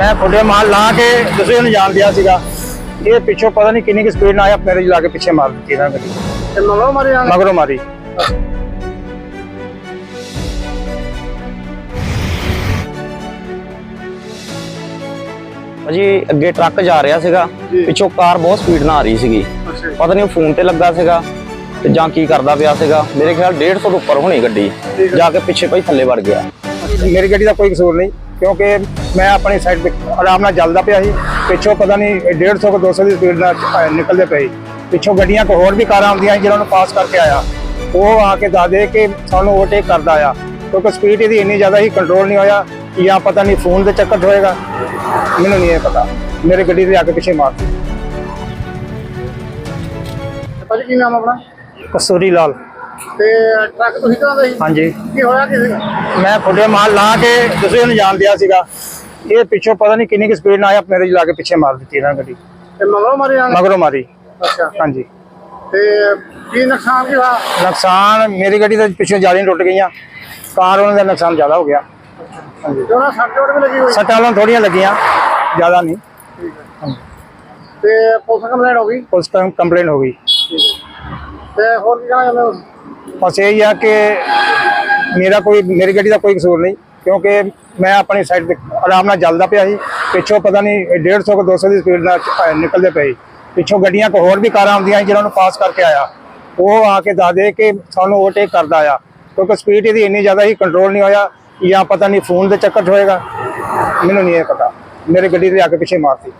ਮੈਂ ਫੁੱਟੇ ਮਾਰ ਲਾ ਕੇ ਦੂਸਰੇ ਨੂੰ ਜਾਣ ਦਿਆ ਸੀਗਾ। ਇਹ ਪਿੱਛੋਂ ਪਤਾ ਨਹੀਂ ਕਿੰਨੀ ਕਿ ਸਪੀਡ ਨਾਲ ਆਇਆ ਮੇਰੇ ਲਾ ਕੇ ਪਿੱਛੇ ਮਾਰ ਦਿੱਤੀ ਇਹਨਾਂ ਗੱਡੀ। ਤੇ ਮਗਰੋਂ ਮਾਰੇ ਜਾਣ। ਮਗਰੋਂ ਮਾਰੀ। ਭਾਜੀ ਅੱਗੇ ਟਰੱਕ ਜਾ ਰਿਹਾ ਸੀਗਾ। ਜੀ। ਪਿੱਛੋਂ ਕਾਰ ਬਹੁਤ ਸਪੀਡ ਨਾਲ ਆ ਰਹੀ ਸੀਗੀ। ਜੀ। ਪਤਾ ਨਹੀਂ ਉਹ ਫੋਨ ਤੇ ਲੱਗਾ ਸੀਗਾ ਤੇ ਜਾਂ ਕੀ ਕਰਦਾ ਪਿਆ ਸੀਗਾ। ਮੇਰੇ ਖਿਆਲ 150 ਤੋਂ ਉੱਪਰ ਹੋਣੀ ਗੱਡੀ। ਜਾ ਕੇ ਪਿੱਛੇ ਭਾਈ ਥੱਲੇ ਵੜ ਗਿਆ। ਮੇਰੀ ਗੱਡੀ ਦਾ ਕੋਈ ਕਸੂਰ ਨਹੀਂ। ਕਿਉਂਕਿ ਮੈਂ ਆਪਣੀ ਸਾਈਡ ਤੇ ਆਰਾਮ ਨਾਲ ਚੱਲਦਾ ਪਿਆ ਸੀ। ਪਿੱਛੋਂ ਪਤਾ ਨਹੀਂ 150 ਕੋ 200 ਦੀ ਸਪੀਡ ਨਾਲ ਨਿਕਲਦੇ ਪਏ ਪਿੱਛੋਂ ਗੱਡੀਆਂ ਕੋ ਹੋਰ ਵੀ ਕਾਰਾਂ ਆਉਂਦੀਆਂ ਸੀ ਜਿਹਨਾਂ ਨੂੰ ਪਾਸ ਕਰਕੇ ਆਇਆ। ਉਹ ਆ ਕੇ ਦੱਸਦੇ ਕਿ ਸਾਨੂੰ ਓਵਰਟੇਕ ਕਰਦਾ ਆ। ਕਿਉਂਕਿ ਸਪੀਡ ਇਹਦੀ ਇੰਨੀ ਜ਼ਿਆਦਾ ਸੀ ਕੰਟਰੋਲ ਨਹੀਂ ਹੋਇਆ ਜਾਂ ਪਤਾ ਨਹੀਂ ਫੋਨ ਦੇ ਚੱਕਰ 'ਚ ਹੋਏਗਾ। ਮੈਨੂੰ ਨਹੀਂ ਇਹ ਪਤਾ। ਮੇਰੇ ਗੱਡੀ ਦੇ ਆ ਕੇ ਪਿੱਛੇ ਮਾਰਤੀ ਤੇ ਭਾਜੀ ਕੀ ਨਾਮ ਆਪਣਾ? ਕਸੂਰੀ ਲਾਲ। ਤੇ ਟਰੱਕ ਤੁਸੀਂ ਚਲਾਉਂਦੇ ਸੀ? ਹਾਂਜੀ। ਕੀ ਹੋਇਆ ਕਿਸੇ ਮੈਂ ਫੁੱਟੇ ਮਾਰ ਲਾ ਕੇ ਦੂਸਰੇ ਨੂੰ ਜਾਣ ਦਿਆ ਸੀਗਾ। ਇਹ ਪਿੱਛੋਂ ਪਤਾ ਨਹੀਂ ਕਿੰਨੀ ਕਿ ਸਪੀਡ ਨਾਲ ਆਇਆ ਮੇਰੇ ਲਾ ਕੇ ਪਿੱਛੇ ਮਾਰ ਦਿੱਤੀ ਇਹਨਾਂ ਗੱਡੀ। ਤੇ ਮਗਰੋਂ ਮਾਰੇ ਮਗਰੋਂ ਮਾਰੀ। ਅੱਛਾ। ਹਾਂਜੀ। ਤੇ ਕੀ ਨੁਕਸਾਨ ਕੀ ਹੋਇਆ? ਨੁਕਸਾਨ ਮੇਰੀ ਗੱਡੀ ਦੇ ਪਿੱਛੇ ਜਾਲੀਆਂ ਟੁੱਟ ਗਈਆਂ। ਕਾਰ ਉਹਨਾਂ ਦਾ ਨੁਕਸਾਨ ਜ਼ਿਆਦਾ ਹੋ ਗਿਆ। ਤੇ ਉਹਨਾਂ ਸੱਟ ਚੋਟ ਵੀ ਲੱਗੀ ਹੋਈ? ਸੱਟਾਂ ਵਾਲਾਂ ਥੋੜੀਆਂ ਲੱਗੀਆਂ ਜ਼ਿਆਦਾ ਨਹੀਂ। ਤੇ ਪੁਲਿਸ ਕੰਪਲੇਂਟ ਹੋ ਗਈ? ਟਾਈਮ ਕੰਪਲੇਨ ਹੋ ਗਈ। ਤੇ ਹੋਰ ਕੀ ਕਹਿਣਾ ਚਾਹੁੰਦੇ ਹੋ? ਬਸ ਇਹ ਹੀ ਆ ਕਿ ਮੇਰਾ ਕੋਈ ਮੇਰੀ ਗੱਡੀ ਦਾ ਕੋਈ ਕਸੂਰ ਨਹੀਂ ਕਿਉਂਕਿ ਮੈਂ ਆਪਣੀ ਸਾਈਡ ਤੇ ਆਰਾਮ ਨਾਲ ਚੱਲਦਾ ਪਿਆ ਸੀ। ਪਿੱਛੋਂ ਪਤਾ ਨਹੀਂ 150 ਕੋ 200 ਦੀ ਸਪੀਡ ਨਾਲ ਨਿਕਲਦੇ ਪਏ ਪਿੱਛੋਂ ਗੱਡੀਆਂ ਕੋ ਹੋਰ ਵੀ ਕਾਰਾਂ ਆਉਂਦੀਆਂ ਸੀ ਜਿਹਨਾਂ ਨੂੰ ਪਾਸ ਕਰਕੇ ਆਇਆ। ਉਹ ਆ ਕੇ ਦੱਸਦੇ ਕਿ ਸਾਨੂੰ ਓਵਰਟੇਕ ਕਰਦਾ ਆ। ਕਿਉਂਕਿ ਸਪੀਡ ਇਹਦੀ ਇੰਨੀ ਜ਼ਿਆਦਾ ਸੀ ਕੰਟਰੋਲ ਨਹੀਂ ਹੋਇਆ ਜਾਂ ਪਤਾ ਨਹੀਂ ਫੋਨ ਦੇ ਚੱਕਰ 'ਚ ਹੋਏਗਾ। ਮੈਨੂੰ ਨਹੀਂ ਇਹ ਪਤਾ। ਮੇਰੇ ਗੱਡੀ ਦੇ ਆ ਕੇ ਪਿੱਛੇ ਮਾਰਤੀ।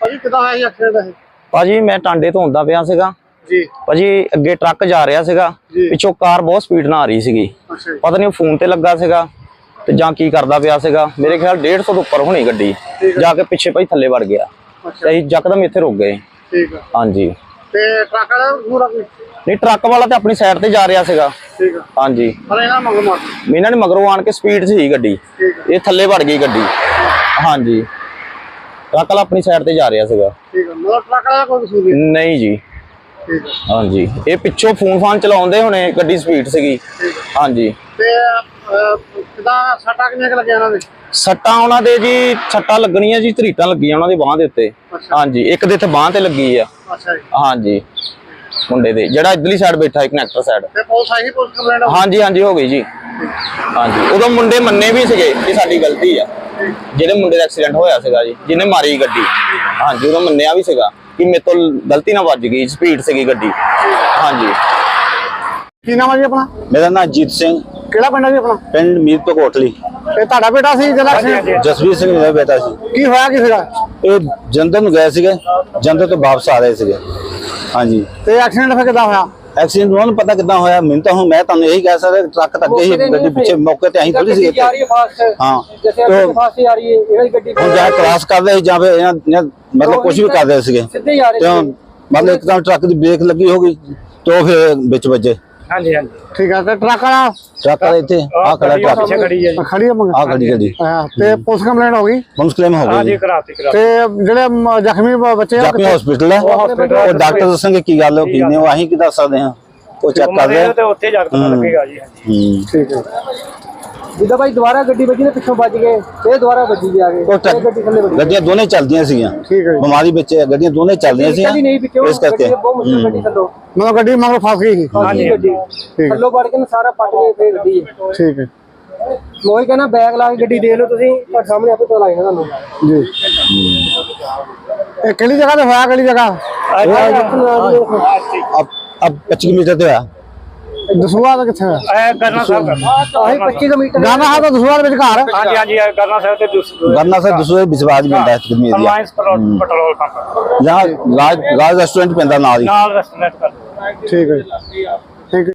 ਭਾਜੀ ਕਿਦਾਂ ਇਹ ਐਕਸੀਡੈਂਟ ਇਹ ਭਾਜੀ ਮੈਂ ਟਾਂਡੇ ਤੋਂ ਆਉਂਦਾ ਪਿਆ ਸੀਗਾ। ਜੀ। ਭਾਜੀ ਅੱਗੇ ਟਰੱਕ ਜਾ ਰਿਹਾ ਸੀਗਾ। ਪਿੱਛੋਂ ਕਾਰ ਬਹੁਤ ਸਪੀਡ ਨਾਲ ਆ ਰਹੀ ਸੀਗੀ। ਪਤਾ ਨਹੀਂ ਉਹ ਫੋਨ ਤੇ ਲੱਗਾ ਸੀਗਾ ਤੇ ਜਾਂ ਕੀ ਕਰਦਾ ਪਿਆ ਸੀਗਾ। ਮੇਰੇ ਖਿਆਲ 150 ਤੋਂ ਉੱਪਰ ਹੋਣੀ ਗੱਡੀ। ਜਾ ਕੇ ਪਿੱਛੇ ਭਾਈ ਥੱਲੇ ਵੜ ਗਿਆ। ਤੇ ਅਸੀਂ ਯਕਦਮ ਇੱਥੇ ਰੁਕ ਗਏ। ਠੀਕ ਹੈ। ਹਾਂਜੀ। ਤੇ ਟਰੱਕ ਵਾਲਾ ਪੂਰਾ ਨਹੀਂ ਟਰੱਕ ਵਾਲਾ ਤੇ ਆਪਣੀ ਸਾਈਡ ਤੇ ਜਾ ਰਿਹਾ ਸੀਗਾ। ਠੀਕ ਹੈ। ਹਾਂਜੀ। ਪਰ ਇਹਨਾਂ ਮਗਰ ਮਾਰ ਇਹਨਾਂ ਨੇ ਮਗਰੋਂ ਆਣ ਕੇ ਸਪੀਡ ਸੀ ਗੱਡੀ। ਇਹ ਥੱਲੇ ਵੜ ਗਈ ਗੱਡੀ। ਹਾਂਜੀ। ਟਰੱਕ ਵਾਲਾ ਆਪਣੀ ਸਾਈਡ ਤੇ ਜਾ ਰਿਹਾ ਸੀਗਾ। ਠੀਕ ਹੈ। ਮਤਲਬ ਟਰੱਕ ਵਾਲਾ ਕੋਈ ਕਸੂਰ ਨਹੀਂ। ਨਹੀਂ ਜੀ। ਹਾਂਜੀ। ਇਹ ਪਿੱਛੋਂ ਫੋਨ ਫਾਨ ਚਲਾਉਂਦੇ ਹੋਣੇ ਗੱਡੀ ਸਪੀਡ ਸੀਗੀ। ਹੈ ਹਾਂਜੀ। ਤੇ ਕਿੱਦਾਂ ਸੱਟਾਂ ਕਿੰਨੇ ਕੁ ਲੱਗੀਆਂ ਇਹਨਾਂ ਦੇ? ਸੱਟਾਂ ਉਹਨਾਂ ਦੇ ਜੀ ਸੱਟਾਂ ਲੱਗਣੀਆਂ ਜੀ ਧਰੀਟਾਂ ਲੱਗੀਆਂ ਉਹਨਾਂ ਦੀ ਬਾਹ ਦੇ ਉੱਤੇ। ਹਾਂਜੀ ਇੱਕ ਦੇ ਇੱਥੇ ਬਾਹ ਤੇ ਲੱਗੀ ਆ। ਹਾਂਜੀ। ਮੁੰਡੇ ਦੇ ਜਿਹੜਾ ਇਧਰਲੀ ਸਾਈਡ ਬੈਠਾ ਇੱਕ ਕਨੈਕਟਰ ਸਾਈਡ ਤੇ ਪੁਲਿਸ ਆਈ ਪੁਲਿਸ ਕੰਪਲੇਂਟ ਹੋ ਹਾਂਜੀ ਹਾਂਜੀ ਹੋ ਗਈ ਜੀ। ਹਾਂਜੀ। ਉਦੋਂ ਮੁੰਡੇ ਮੰਨੇ ਵੀ ਸੀਗੇ ਕਿ ਸਾਡੀ ਗਲਤੀ ਆ। ਜਿਹੜੇ ਮੁੰਡੇ ਦਾ ਐਕਸੀਡੈਂਟ ਹੋਇਆ ਸੀਗਾ ਜੀ ਜਿਹਨੇ ਮਾਰੀ ਗੱਡੀ। ਹਾਂਜੀ ਉਦੋਂ ਮੰਨਿਆ ਵੀ ਸੀਗਾ ਕਿ ਮੇਰੇ ਤੋਂ ਗਲਤੀ ਨਾਲ ਵੱਜ ਗਈ ਸਪੀਡ ਸੀਗੀ ਗੱਡੀ। ਹਾਂਜੀ। ਕੀ ਨਾਮ ਹੈ ਜੀ ਆਪਣਾ? ਮੇਰਾ ਨਾਮ ਜੀਤ ਸਿੰਘ। ਕਿਹੜਾ ਪਿੰਡ ਹੈ ਜੀ ਆਪਣਾ? ਪਿੰਡ ਮੀਰਪੁਰ ਕੋਟਲੀ ਇਹ ਤੁਹਾਡਾ ਬੇਟਾ ਸੀ ਜਿਹੜਾ accident- ਜਸਵੀਰ ਸਿੰਘ ਮੇਰਾ ਬੇਟਾ ਸੀ। ਕੀ ਹੋਇਆ ਕੀ ਸੀਗਾ? ਇਹ ਜੰਦਰ ਨੂੰ ਗਏ ਸੀਗੇ ਜੰਦਰ ਤੋਂ ਵਾਪਸ ਆ ਰਹੇ ਸੀਗੇ। ਹਾਂਜੀ। ਤੇ ਐਕਸੀਡੈਂਟ ਫਿਰ ਕਿੱਦਾਂ ਹੋਇਆ? ਐਕਸੀਡੈਂਟ ਉਹਨਾਂ ਨੂੰ ਪਤਾ ਕਿੱਦਾਂ ਹੋਇਆ? ਮੈਨੂੰ ਤਾਂ ਹੁਣ ਮੈਂ ਤੁਹਾਨੂੰ ਇਹੀ ਕਹਿ ਸਕਦਾ ਟਰੱਕ ਤਾਂ ਅੱਗੇ ਹੀ ਗੱਡੀ ਪਿੱਛੇ ਮੌਕੇ ਤੇ ਅਸੀਂ ਥੋੜੀ ਸੀ। ਹਾਂ ਤੋਂ ਫਾਸਟ ਆ ਰਹੀ ਹੈ ਇਹਨਾਂ ਦੀ ਗੱਡੀ ਹੁਣ ਜਾਂ ਕ੍ਰਾਸ ਕਰਦੇ ਜਾਂ ਫਿਰ ਇਹਨਾਂ ਇਹਨਾਂ ਮਤਲਬ ਕੁਝ ਵੀ ਕਰਦੇ ਸੀਗੇ। ਸਿੱਧੇ ਹੀ ਆ ਰਹੇ ਤੇ ਮਤਲਬ ਇੱਕਦਮ ਟਰੱਕ ਦੀ ਬ੍ਰੇਕ ਲੱਗੀ ਹੋ ਗਈ ਤੋਂ ਫਿਰ ਵਿੱਚ ਵੱਜੇ। ਹਾਂਜੀ ਹਾਂਜੀ। ਠੀਕ ਹੈ ਤੇ ਟਰੱਕ ਵਾਲਾ? ਟਰੱਕ ਵਾਲੇ ਇੱਥੇ ਆ ਖੜਾ ਟਰੱਕ। ਪਿੱਛੇ ਖੜੀ ਹੈ ਜੀ। ਖੜੀ ਹੈ ਮੰਗ? ਆ ਖੜੀ ਗੱਡੀ। ਹਾਂ, ਤੇ ਪੁਲਿਸ ਕੰਪਲੇਂਟ ਹੋ ਗਈ? ਪੁਲਿਸ ਕਲੇਮ ਹੋ ਗਈ ਜੀ। ਕਰਾਤੀ ਕਰਾ ਤੇ ਜਿਹੜੇ ਜ਼ਖਮੀ ਬੱਚੇ ਆ ਜਾਪੀ ਹਸਪੀਟਲ ਹੈ ਉਹ ਡਾਕਟਰ ਦੱਸਣਗੇ ਕੀ ਗੱਲ ਹੈ ਕੀ ਨੇ ਉਹ ਅਸੀਂ ਕੀ ਦੱਸ ਸਕਦੇ ਹਾਂ। ਉਹ ਚੈੱਕ ਕਰਦੇ ਆ ਤੇ ਉੱਥੇ ਜਾ ਕੇ ਪਤਾ ਲੱਗੇਗਾ ਜੀ ਹੂੰ। ਠੀਕ ਹੈ। ਜਿੱਦਾਂ ਭਾਈ ਦੁਬਾਰਾ ਗੱਡੀ ਵੱਜੀ ਨੇ ਪਿੱਛੋਂ ਵੱਜ ਗਏ ਇਹ ਦੁਬਾਰਾ ਵੱਜੀ ਵੀ ਆ ਗਏ ਉਹ ਇਹ ਟਰੱਕ- ਗੱਡੀ ਥੱਲੇ ਵੱਜੀ ਗੱਡੀਆਂ ਦੋਨੇ ਚੱਲਦੀਆਂ ਸੀਗੀਆਂ ਠੀਕ ਹੈ ਜੀ। ਬਿਮਾਰੀ ਵਿੱਚ ਇਹ ਗੱਡੀਆਂ ਦੋਨੇ ਚੱਲਦੀਆਂ ਨਿਕਲਦੀ ਸੀਗੀਆਂ ਨਹੀਂ ਪਿੱਛੋਂ ਇਸ ਕਰਕੇ ਗੱਡੀ ਬਹੁਤ ਮੁਸ਼ਕਿਲ ਗੱਡੀ ਥੱਲੋਂ ਮਤਲਬ ਗੱਡੀ ਮਗਰ ਫਸ ਗਈ ਸੀ ਹਾਂਜੀ ਗੱਡੀ ਹੈ। ਥੱਲੋਂ ਵੜ ਕੇ ਨਾ ਸਾਰਾ ਪੱਟ ਕੇ ਫੇਰ ਗੱਡੀ ਹੈ। ਠੀਕ ਹੈ ਮੈਂ ਉਹੀ ਕਹਿੰਦਾ ਬੈਗ ਲਾ ਕੇ ਗੱਡੀ ਦੇਖ ਲਓ ਤੁਸੀਂ ਤੁਹਾਡੇ ਸਾਹਮਣੇ ਆਪੇ ਪਤਾ ਲੱਗ ਜਾਣਾ ਤੁਹਾਨੂੰ ਜੀ ਇਹ ਕਿਹੜੀ ਜਗ੍ਹਾ ਤੇ ਹੋਇਆ ਕਿਹੜੀ ਜਗ੍ਹਾ अब अब पच्चीस मीटर तो है ਦਸੂਆ ਦਾ ਕਿੱਥੇ ਹੈ ਇਹ ਗਰਨਾ ਸਾਹਿਬ ਆਹੀ 25 ਮੀਟਰ ਗਰਨਾ ਸਾਹਿਬ ਦਾ ਦਸੂਆ ਦੇ ਵਿੱਚ ਘਰ? ਹਾਂਜੀ ਹਾਂਜੀ ਇਹ ਸਾਹਿਬ ਤੇ ਦਸੂਆ ਗਰਨਾ ਸਾਹਿਬ ਦਸੂਆ ਵਿਸ਼ਵਾਸ ਮਿਲਦਾ ਹੈ ਕਿਦਮੀ ਏਰੀਆ ਅਲਾਈਅੰਸ ਪੈਟਰੋਲ ਪੰਪ ਜਹਾਂ ਰਾਜ ਰਾਜ ਰੈਸਟੋਰੈਂਟ ਪੈਂਦਾ ਨਾਲ ਹੀ। ਨਾਲ ਰੈਸਟੋਰੈਂਟ ਠੀਕ ਹੈ